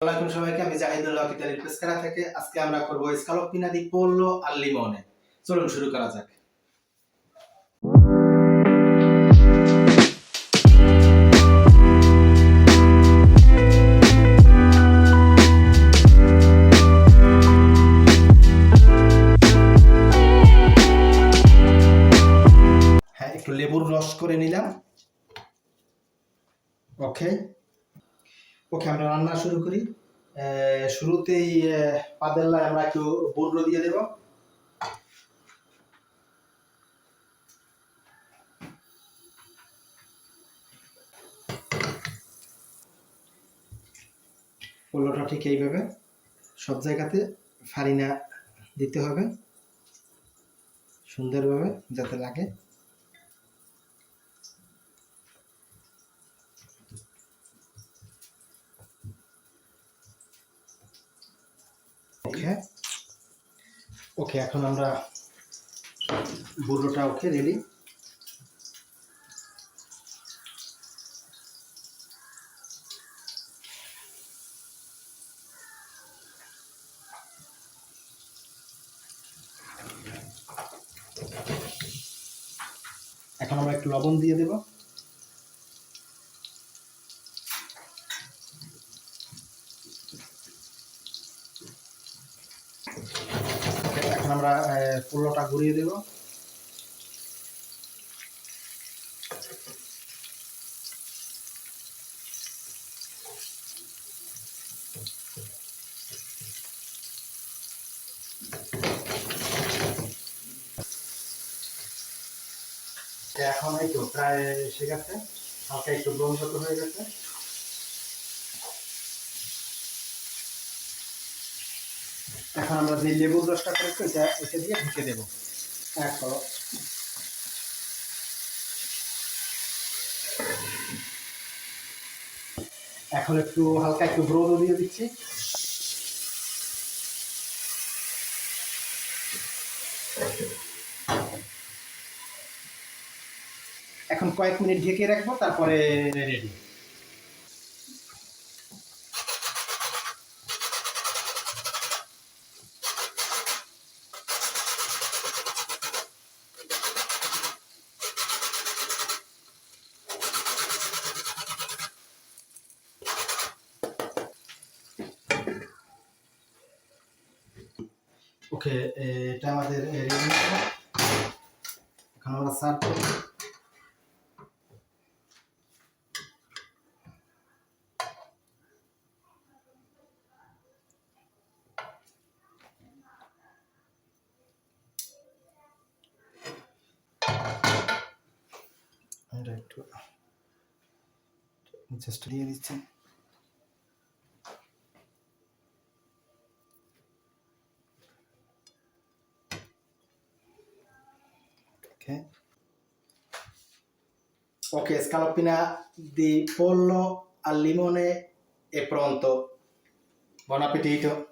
আসসালামাইকুম সবাইকে, আমি জাহিদুল্লাহ কিতালি পেসকারা থেকে। আজকে আমরা করব স্কালপ পিনাদি পোলো আর লিমনে। চলুন শুরু করা যাক। হ্যাঁ একটু লেবুর রস করে নিলাম। ওকে ওকে, আমরা রান্না শুরু করি। শুরুতেই পাদেল্লায় আমরা একটু বুড়ো দিয়ে দেব। পোলোটা ঠিক এইভাবে, সব জায়গাতে ফারিনা দিতে হবে, সুন্দরভাবে যাতে লাগে। ওকে ওকে এখন আমরা বুড়োটা ওকে রেডি এখন আমরা একটু লবণ দিয়ে দেব। এখন আমরা পুরোটা ঘুরিয়ে দেব। এখন এই তো প্রায় এসে গেছে। হালকা একটু ব্রঞ্জত হয়ে গেছে। এখন আমরা যে লেবুর রসটা করেছি, এটা এটা দিয়ে ঢুকে দেবো। করো এখন একটু হালকা একটু ব্রোদও দিয়ে দিচ্ছি। এখন কয়েক মিনিট ঢেকে রাখব, তারপরে রেডি ওকে এটা আমাদের রেডি এখন আমরা সার্ভ করব এটা একটু জাস্ট দিয়ে দিচ্ছি Ok. Scaloppina di pollo al limone è pronto. Buon appetito.